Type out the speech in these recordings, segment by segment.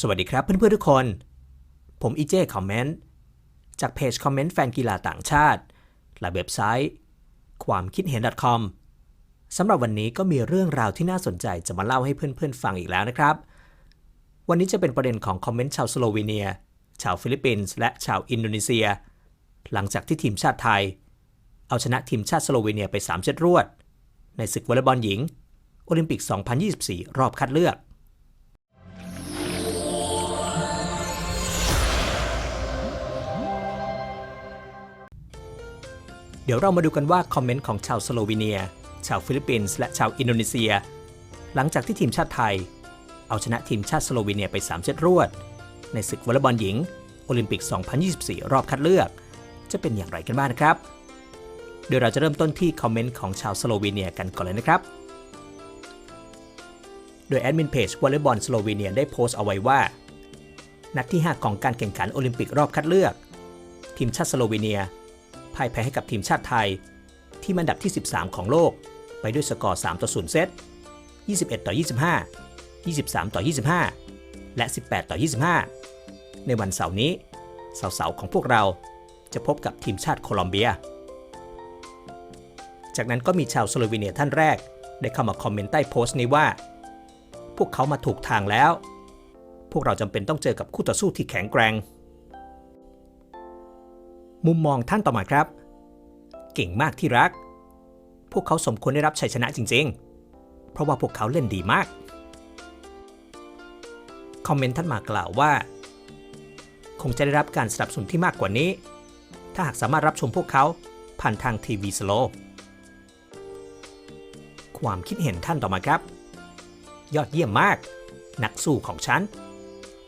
สวัสดีครับเพื่อนๆทุกคน ผมอีเจคอมเมนต์จากเพจคอมเมนต์แฟนกีฬาต่างชาติ และเว็บไซต์ ความคิดเห็น .com สำหรับวันนี้ก็มีเรื่องราวที่น่าสนใจจะมาเล่าให้เพื่อนๆฟังอีกแล้วนะครับ วันนี้จะเป็นประเด็นของคอมเมนต์ชาวสโลวีเนีย ชาวฟิลิปปินส์และชาวอินโดนีเซีย หลังจากที่ทีมชาติไทย เอาชนะทีมชาติสโลวีเนียไป3เซตรวด ในศึกวอลเลย์บอลหญิง โอลิมปิก 2024 รอบคัดเลือก เดี๋ยวเรามาดูกันว่าคอมเมนต์ของชาวสโลวีเนีย ชาวฟิลิปปินส์และชาวอินโดนีเซีย หลังจากที่ทีมชาติไทย เอาชนะทีมชาติสโลวีเนียไป3เซตรวด ในศึกวอลเลย์บอลหญิง โอลิมปิก 2024 รอบคัดเลือก จะเป็นอย่างไรกันบ้างนะครับ เดี๋ยวเราจะเริ่มต้นที่คอมเมนต์ของชาวสโลวีเนียกันก่อนเลยนะครับ โดยแอดมินเพจวอลเลย์บอลสโลวีเนียได้โพสต์เอาไว้ว่า นัดที่ 5 ของการแข่งขันโอลิมปิกรอบคัดเลือก ทีมชาติสโลวีเนีย พ่ายแพ้ให้กับทีมชาติไทย ที่มันดับที่ 13 ของโลก ไปด้วยสกอร์ 3 ต่อ 0 เซต 21 ต่อ 25 23 ต่อ 25 และ 18 ต่อ 25 ในวันเสาร์นี้สาวๆของพวกเราจะพบกับทีมชาติโคลอมเบีย จากนั้นก็มีชาวสโลวีเนียท่านแรก ได้เข้ามาคอมเมนต์ใต้โพสต์นี้ว่า พวกเขามาถูกทางแล้ว พวกเราจำเป็นต้องเจอกับคู่ต่อสู้ที่แข็งแกร่ง มุมมองท่านต่อมาครับ เก่งมากที่รัก พวกเขาสมควรได้รับชัยชนะจริง ๆ เพราะว่าพวกเขาเล่นดีมาก คอมเมนต์ท่านมากล่าวว่า คงจะได้รับการสนับสนุนที่มากกว่านี้ ถ้าหากสามารถรับชมพวกเขาผ่านทางทีวีสโลความคิดเห็นท่านต่อมาครับ ยอดเยี่ยมมาก นักสู้ของฉัน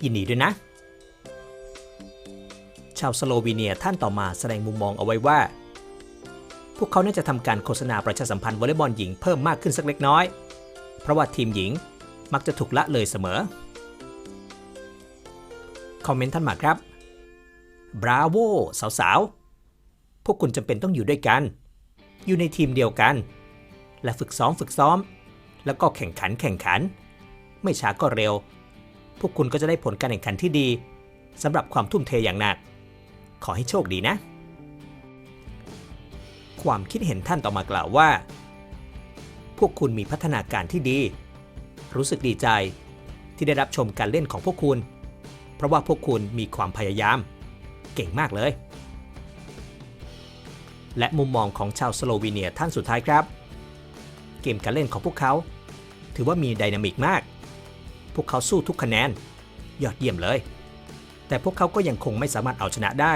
ยินดีด้วยนะาวสโลวีเนียท่านต่อมาแสดงมุมมองเอาไว้ว่า พวกเขาน่าจะทำการโฆษณาประชาสัมพันธ์วอลเลย์บอลหญิงเพิ่มมากขึ้นสักเล็กน้อย เพราะว่าทีมหญิงมักจะถูกละเลยเสมอ คอมเมนต์ท่านมาครับบราโวสาวๆ พวกคุณจำเป็นต้องอยู่ด้วยกัน อยู่ในทีมเดียวกัน และฝึกซ้อมฝึกซ้อม แล้วก็แข่งขันแข่งขัน ไม่ช้าก็เร็ว พวกคุณก็จะได้ผลการแข่งขันที่ดีสำหรับความทุ่มเทอย่างหนัก ขอให้โชคดีนะ ความคิดเห็นท่านต่อมากล่าวว่า พวกคุณมีพัฒนาการที่ดี รู้สึกดีใจที่ได้รับชมการเล่นของพวกคุณ เพราะว่าพวกคุณมีความพยายาม เก่งมากเลย และมุมมองของชาวสโลวีเนียท่านสุดท้ายครับ เกมการเล่นของพวกเขา ถือว่ามีไดนามิกมาก พวกเขาสู้ทุกคะแนน ยอดเยี่ยมเลย แต่พวกเขาก็ยังคงไม่สามารถเอาชนะได้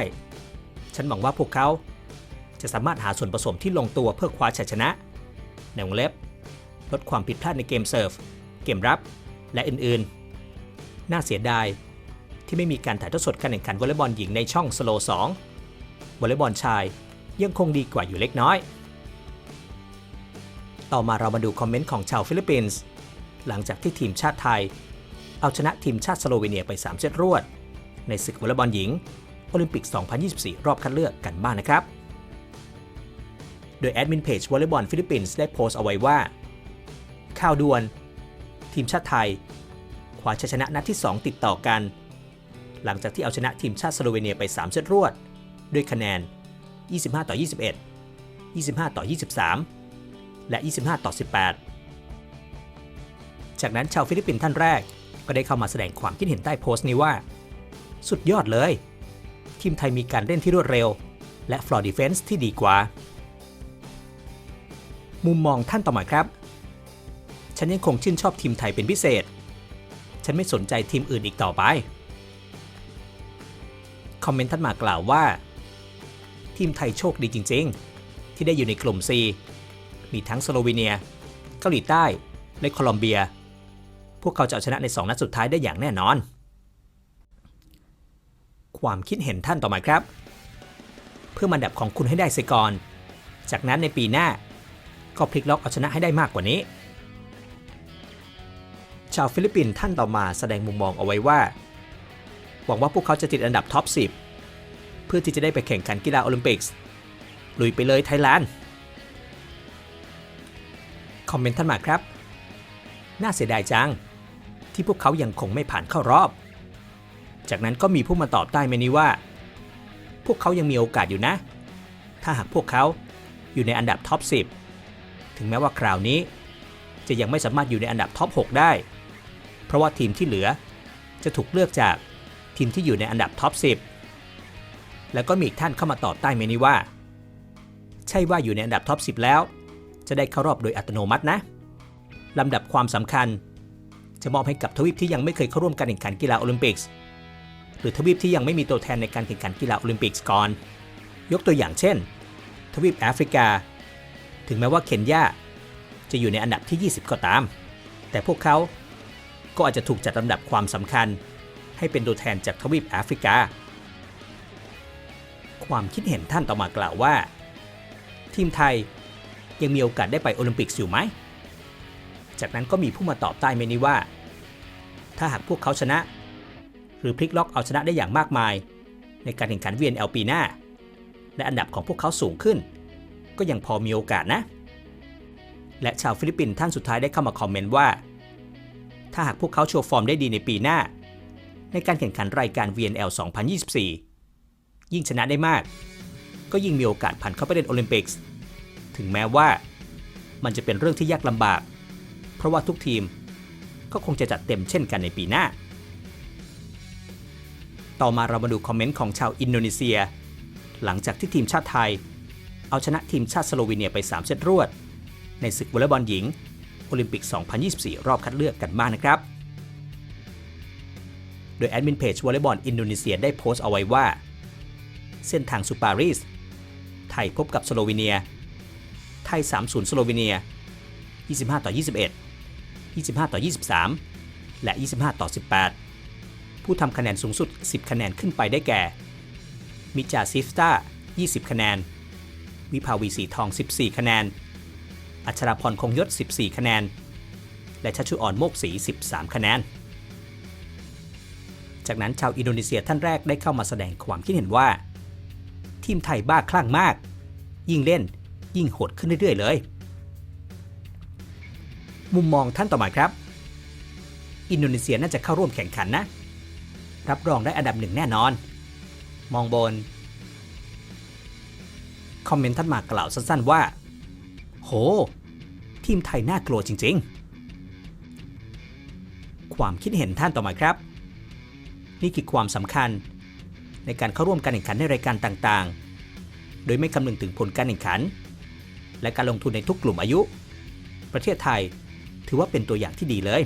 ฉันหวังว่าพวกเขาจะสามารถหาส่วนผสมที่ลงตัวเพื่อคว้าชัยชนะ ในวงเล็บ ลดความผิดพลาดในเกมเซิร์ฟ เกมรับ และอื่นๆ น่าเสียดายที่ไม่มีการถ่ายทอดสดการแข่งขันวอลเลย์บอลหญิงในช่องสโล2วอลเลย์บอลชายยังคงดีกว่าอยู่เล็กน้อย ต่อมาเรามาดูคอมเมนต์ของชาวฟิลิปปินส์ หลังจากที่ทีมชาติไทย เอาชนะทีมชาติสโลวีเนียไป3เซตรวด ในศึกวอลเลย์บอลหญิงโอลิมปิก 2024 รอบคัดเลือกกันบ้างนนะครับ โดยแอดมินเพจวอลเลย์บอลฟิลิปปินส์ได้โพสต์เอาไว้ว่า ข่าวด่วน ทีมชาติไทยคว้าชัยชนะนัดที่ 2 ติดต่อกัน หลังจากที่เอาชนะทีมชาติสโลวีเนียไป 3 เซตรวด ด้วยคะแนน 25 ต่อ 21 25 ต่อ 23 และ 25 ต่อ 18 จากนั้นชาวฟิลิปปินส์ท่านแรกก็ได้เข้ามาแสดงความคิดเห็นใต้โพสต์นี้ว่า สุดยอดเลย ทีมไทยมีการเล่นที่รวดเร็ว และฟลอร์ดีเฟนส์ที่ดีกว่า มุมมองท่านต่อมาครับ ฉันยังคงชื่นชอบทีมไทยเป็นพิเศษ ฉันไม่สนใจทีมอื่นอีกต่อไป คอมเมนต์ท่านมากล่าวว่า ทีมไทยโชคดีจริง ๆ ที่ได้อยู่ในกลุ่ม C มีทั้งสโลวีเนีย เกาหลีใต้ และโคลอมเบีย พวกเขาจะเอาชนะใน 2 นัดสุดท้ายได้อย่างแน่นอน ความคิดเห็นท่านต่อมาครับ เพื่อมันดับของคุณให้ได้เสียก่อน จากนั้นในปีหน้า ก็พลิกล็อกเอาชนะให้ได้มากกว่านี้ ชาวฟิลิปปินส์ท่านต่อมาแสดงมุมมองเอาไว้ว่า หวังว่าพวกเขาจะติดอันดับท็อป 10 เพื่อที่จะได้ไปแข่งขันกีฬาโอลิมปิกส์ลุยไปเลยไทยแลนด์คอมเมนต์ท่านมาครับ น่าเสียดายจัง ที่พวกเขายังคงไม่ผ่านเข้ารอบ จากนั้นก็มีผู้มาตอบใต้เมนี้ว่า พวกเขายังมีโอกาสอยู่นะ ถ้าหากพวกเขาอยู่ในอันดับท็อป 10 ถึงแม้ว่าคราวนี้ จะยังไม่สามารถอยู่ในอันดับท็อป 6 ได้ เพราะว่าทีมที่เหลือจะถูกเลือกจากทีมที่อยู่ในอันดับท็อป 10 แล้วก็มีอีกท่านเข้ามาตอบใต้เมนี้ว่า ใช่ว่าอยู่ในอันดับท็อป 10 แล้ว จะได้เข้ารอบโดยอัตโนมัตินะลำดับความสำคัญจะมอบให้กับทวีปที่ยังไม่เคยเข้าร่วมการแข่งขันกีฬาโอลิมปิกส์ หรือทวีปที่ยังไม่มีตัวแทนในการแข่งขันกีฬาโอลิมปิกก่อน ยกตัวอย่างเช่น ทวีปแอฟริกา ถึงแม้ว่าเคนยาจะอยู่ในอันดับที่ 20 ก็ตาม แต่พวกเขาก็อาจจะถูกจัดลำดับความสำคัญ ให้เป็นตัวแทนจากทวีปแอฟริกา ความคิดเห็นท่านต่อมากล่าวว่า ทีมไทยยังมีโอกาสได้ไปโอลิมปิกส์อยู่ไหม จากนั้นก็มีผู้มาตอบใต้เมนี้ว่า ถ้าหากพวกเขาชนะ หรือพลิกล็อกเอาชนะได้อย่างมากมาย ในการแข่งขัน VNL ปีหน้า และอันดับของพวกเขาสูงขึ้น ก็ยังพอมีโอกาสนะ และชาวฟิลิปปินส์ท่านสุดท้ายได้เข้ามาคอมเมนต์ว่า ถ้าหากพวกเขาโชว์ฟอร์มได้ดีในปีหน้า ในการแข่งขันรายการ VNL 2024 ยิ่งชนะได้มาก ก็ยิ่งมีโอกาสผ่านเข้าไปเล่นโอลิมปิกส์ถึงแม้ว่ามันจะเป็นเรื่องที่ยากลำบาก เพราะว่าทุกทีมก็คงจะจัดเต็มเช่นกันในปีหน้า ต่อมาเรามาดูคอมเมนต์ของชาวอินโดนีเซีย หลังจากที่ทีมชาติไทย เอาชนะทีมชาติสโลวีเนียไป 3 เซตรวด ในศึกวอลเลย์บอลหญิง โอลิมปิก 2024 รอบคัดเลือกกันบ้างนะครับ โดยแอดมินเพจวอลเลย์บอลอินโดนีเซียได้โพสต์เอาไว้ว่า เส้นทางสุปารีส ไทยพบกับสโลวีเนีย ไทย 3-0 สโลวีเนีย 25 ต่อ 21 25 ต่อ 23 และ 25 ต่อ 18 ผู้ทำคะแนนสูงสุด 10 คะแนนขึ้นไปได้แก่ มิจาซิฟตา20 คะแนน วิภาวีสีทอง 14 คะแนน อัชราพรคงยศ 14 คะแนน และชัชชุออนโมกศรี13 คะแนน จากนั้นชาวอินโดนีเซียท่านแรกได้เข้ามาแสดงความคิดเห็นว่า ทีมไทยบ้าคลั่งมาก ยิ่งเล่น ยิ่งโหดขึ้นเรื่อยๆ เลย มุมมองท่านต่อมาครับ อินโดนีเซียน่าจะเข้าร่วมแข่งขันนะ รับรองได้อันดับหนึ่งแน่นอน มองบน คอมเมนต์ท่านมากล่าวสั้นๆว่า โห ทีมไทยน่ากลัวจริงๆ ความคิดเห็นท่านต่อมาครับ นี่คือความสำคัญ ในการเข้าร่วมการแข่งขันในรายการต่างๆ โดยไม่คำนึงถึงผลการแข่งขัน และการลงทุนในทุกกลุ่มอายุ ประเทศไทยถือว่าเป็นตัวอย่างที่ดีเลย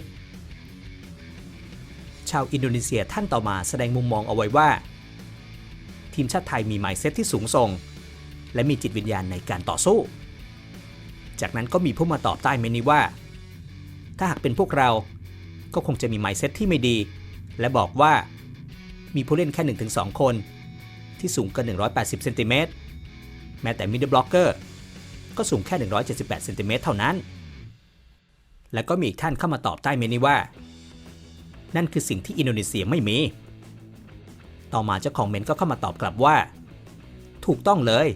ชาวอินโดนีเซียท่านต่อมาแสดงมุมมองเอาไว้ว่า ทีมชาติไทยมีไมเซ็ตที่สูงส่ง และมีจิตวิญญาณในการต่อสู้ จากนั้นก็มีผู้มาตอบใต้เมนี้ว่า ถ้าหากเป็นพวกเราก็คงจะมีไมเซ็ตที่ไม่ดี และบอกว่า มีผู้เล่นแค่ 1-2 คน ที่สูงเกิน180เซนติเมตรแม้แต่มิดเดิลบล็อกเกอร์ก็สูงแค่ 178เซนติเมตรเท่านั้น และก็มีอีกท่านเข้ามาตอบใต้เมนี้ว่า นั่นคือสิ่งที่อินโดนีเซียไม่มี ต่อมาเจ้าของเมนก็เข้ามาตอบกลับว่า ถูกต้องเลย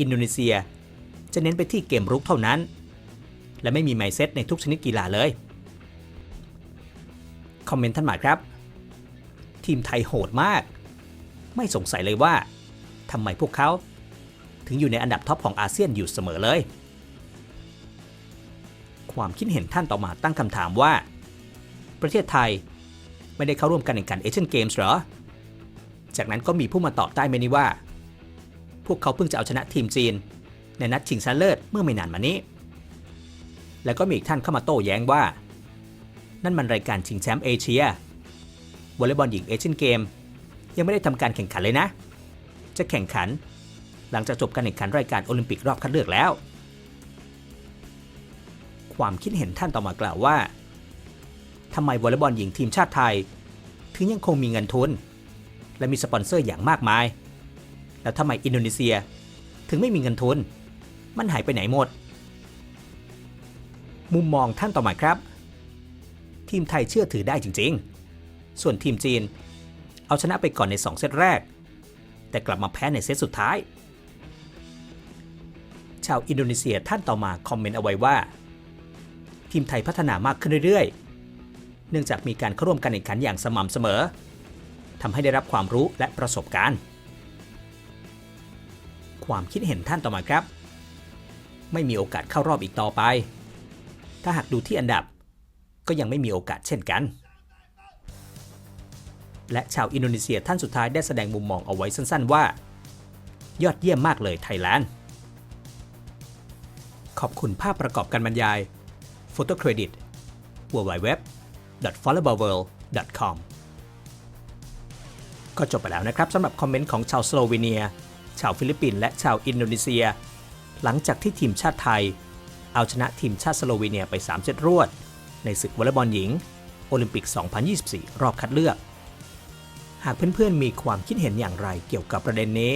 อินโดนีเซียจะเน้นไปที่เกมรุกเท่านั้น และไม่มีไมเซ็ตในทุกชนิดกีฬาเลย คอมเมนต์ท่านหมายครับ ทีมไทยโหดมาก ไม่สงสัยเลยว่าทำไมพวกเขา ถึงอยู่ในอันดับท็อปของอาเซียนอยู่เสมอเลย ความคิดเห็นท่านต่อมาตั้งคำถามว่า ประเทศไทย ไม่ได้เข้าร่วมการแข่งขันเอเชียนเกมส์หรอ จากนั้นก็มีผู้มาตอบใต้เมนี้ว่า พวกเขาเพิ่งจะเอาชนะทีมจีน ในนัดชิงชนะเลิศเมื่อไม่นานมานี้ แล้วก็มีอีกท่านเข้ามาโต้แย้งว่า นั่นมันรายการชิงแชมป์เอเชียวอลเลย์บอลหญิงเอเชียนเกม ยังไม่ได้ทำการแข่งขันเลยนะ จะแข่งขัน หลังจากจบการแข่งขันรายการโอลิมปิกรอบคัดเลือกแล้ว ความคิดเห็นท่านต่อมากล่าวว่า ทำไมวอลเลย์บอลหญิงทีมชาติไทย ถึงยังคงมีเงินทุน และมีสปอนเซอร์อย่างมากมาย แล้วทำไมอินโดนีเซียถึงไม่มีเงินทุน มันหายไปไหนหมด มุมมองท่านต่อมาครับ ทีมไทยเชื่อถือได้จริง ๆ ส่วนทีมจีน เอาชนะไปก่อนใน 2 เซตแรก แต่กลับมาแพ้ในเซตสุดท้าย ชาวอินโดนีเซียท่านต่อมาคอมเมนต์เอาไว้ว่า ทีมไทยพัฒนามากขึ้นเรื่อยๆ เนื่องจากมีการเข้าร่วมการแข่งขันอย่างสม่ำเสมอทำให้ได้รับความรู้และประสบการณ์ ความคิดเห็นท่านต่อมาครับ ไม่มีโอกาสเข้ารอบอีกต่อไป ถ้าหากดูที่อันดับ ก็ยังไม่มีโอกาสเช่นกัน และชาวอินโดนีเซียท่านสุดท้ายได้แสดงมุมมองเอาไว้สั้นๆว่า ยอดเยี่ยมมากเลยไทยแลนด์ขอบคุณภาพประกอบการบรรยาย Photo Credit www.followerworld.com ก็จบไปแล้วนะครับสำหรับคอมเมนต์ของชาวสโลวีเนีย ชาวฟิลิปปินส์และชาวอินโดนีเซีย หลังจากที่ทีมชาติไทย เอาชนะทีมชาติสโลวีเนียไป3เซตรวด ในศึกวอลเลย์บอลหญิง โอลิมปิก 2024 รอบคัดเลือก หากเพื่อนๆมีความคิดเห็นอย่างไรเกี่ยวกับประเด็นนี้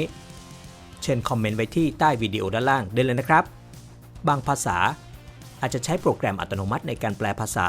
เชิญคอมเมนต์ไว้ที่ใต้วิดีโอด้านล่างได้เลยนะครับ บางภาษาอาจจะใช้โปรแกรมอัตโนมัติในการแปลภาษา